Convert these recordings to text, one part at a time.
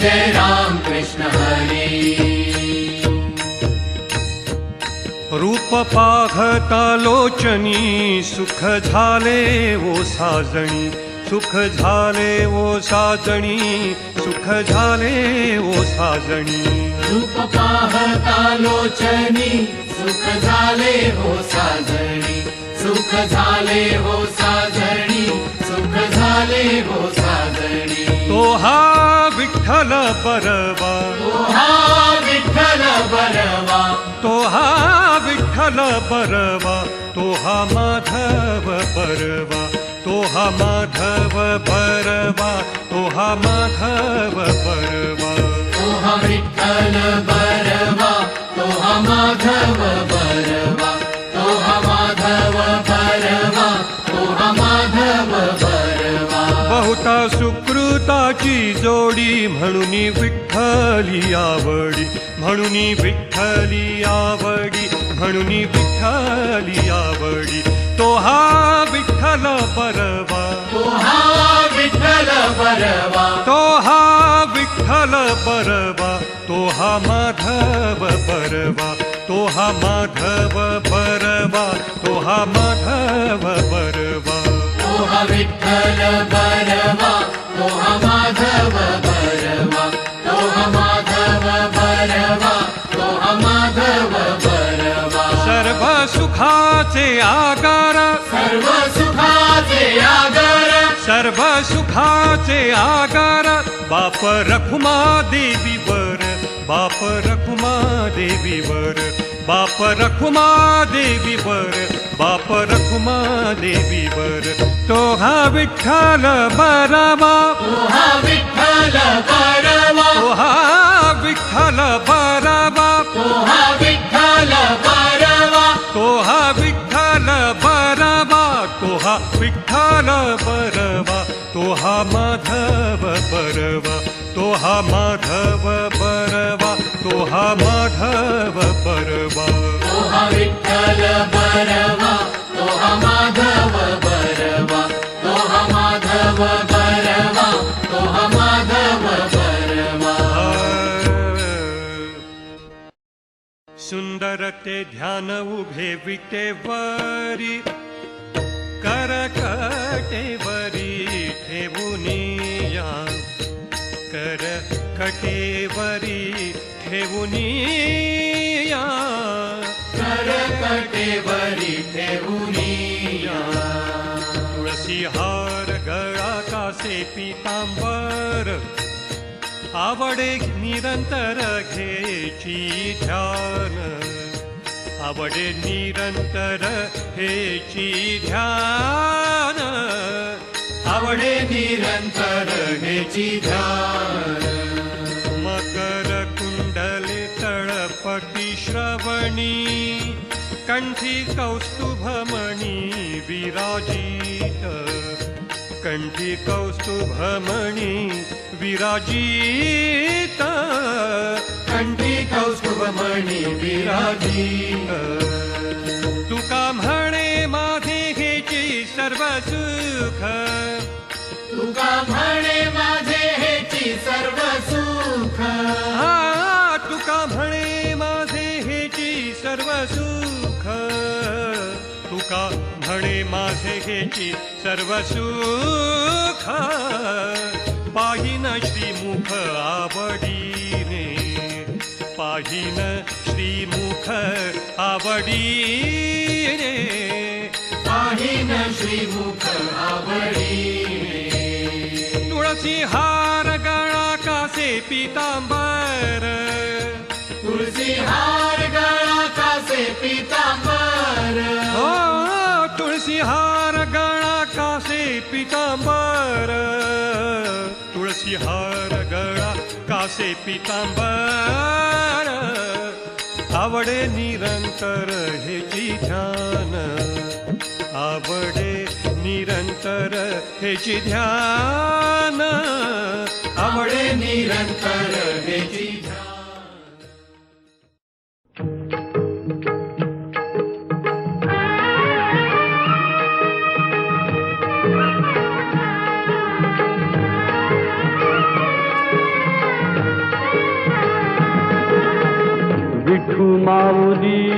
जय राम कृष्ण हरी। रूप पाघता लोचनी सुख झाले ओ साजणी सुख झाले ओ साजणी सुख झाले ओ साजणी। रूप पाहता लोचनी सुख झाले हो साजणी सुख झाले हो साजणी सुख झाले हो साजणी। तो हा विठ्ठल बरवा तो हा विठ्ठल बरवा तो हा विठ्ठल बरवा तो हा माधव बरवा तो हा माधव बरवा तो हा माधव बरवा तो हा विठ्ठल बरवा तो हा माधव सुकृताची जोडी म्हणून विठ्ठली आवडी म्हणून विठ्ठली आवडी म्हणून विठ्ठली आवडी. तो हा विठ्ठल बरवा तो हा विठ्ठल बरवा तो हा विठ्ठल बरवा तो हा माधव बरवा तो हा माधव बरवा तो हा माधव बरवा तो हा विठ्ठल बरवा तो माधव बरवा तो माधव बरवा तो माधव बरवा. सर्व सुखाचे आगार सर्व सुखाचे आगर सर्व सुखाचे आगार बाप रखुमा देवीवर बाप रखुमा देवीवर. बाप रखुमा देवीवर बाप रखुमा देवीवर तो हा विठ्ठल बराबा तो हा विठ्ठल बरवा. हा विठ्ठल बराबा तो हा विठ्ठल बरवा. तो हा विठ्ठल बरवा. तो हा विठ्ठल बरवा तो हा माधव बरवा तो हा माधव बरवा तो हा माधव बरवा तो हा विठ्ठल बरवा तो हा माधव बरवा तो हा माधव बरवा तो हा माधव बरवा सुंदर ते ध्यान उभे विटेवरी करकटेवरी ठेवुनिया कर कटेवरी ठेवुनिया। कर कटेवरी ठेवुनिया तुळसी हार गळा कासे पितांबर आवडे निरंतर घेची ध्यान। आवडे निरंतर हेची ध्यान आवडे निरंतर हेची ध्यान. मकर कुंडले तळपटी श्रवणी कंठी कौस्तुभमणी विराजित. कंठी कौस्तुभमणी विराजित. कंठी कौस्तुभमणी विराजित. तुका म्हणे हेची सर्व सुख. तुका म्हणे माझे हेची सर्व सुख. हा तुका म्हणे माझे हेची सर्व सुख. तुका म्हणे माझे हेची सर्व सुख. पाहिन श्रीमुख आवडीने पाहिन श्रीमुख आवडीने तुळसी हार गळा कासे पितांबर? तुळसी हार गळा कासे पितांबर? हो तुळसी हार गळा कासे पितांबर तुळसी हार गळा कासे पितांबर? आवडे निरंतर हेची ध्यान. आवडे निरंतर हेची ध्यान आवडे निरंतर हेची ध्यान. माऊली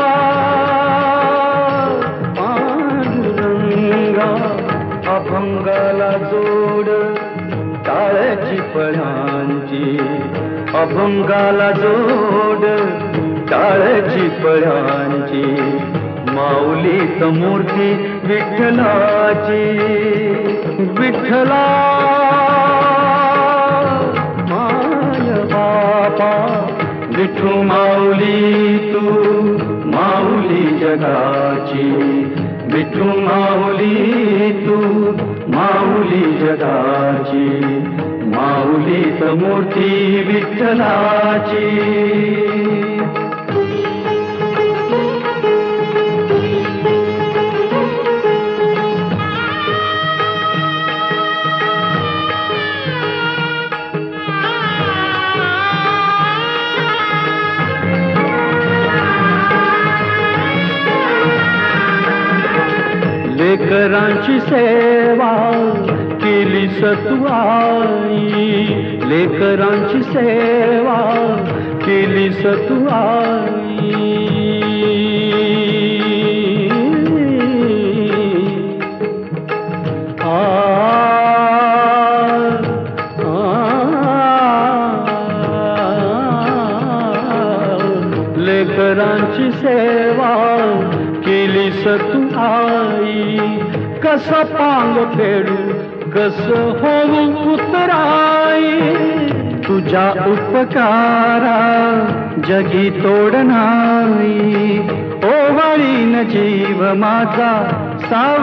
फळांची. अभंगाला जोड टाळची फळांची. माऊली समूर्ती विठ्ठलाची. विठ्ठला माय बापा विठू माऊली तू माऊली जगाची. विठू माऊली तू माऊली जगाची. मूर्ती विठ्ठलाची. लेकरांची सेवा केली सत्वाई. लेकरांची सेवा केली सतुआई आ, लेकरांची सेवा केली सतू आई कस पांग फेडू कस होऊ उतराय तुझ्या उपकारा जगी तोडणारी नाही. ओवाळीन जीव माझा साव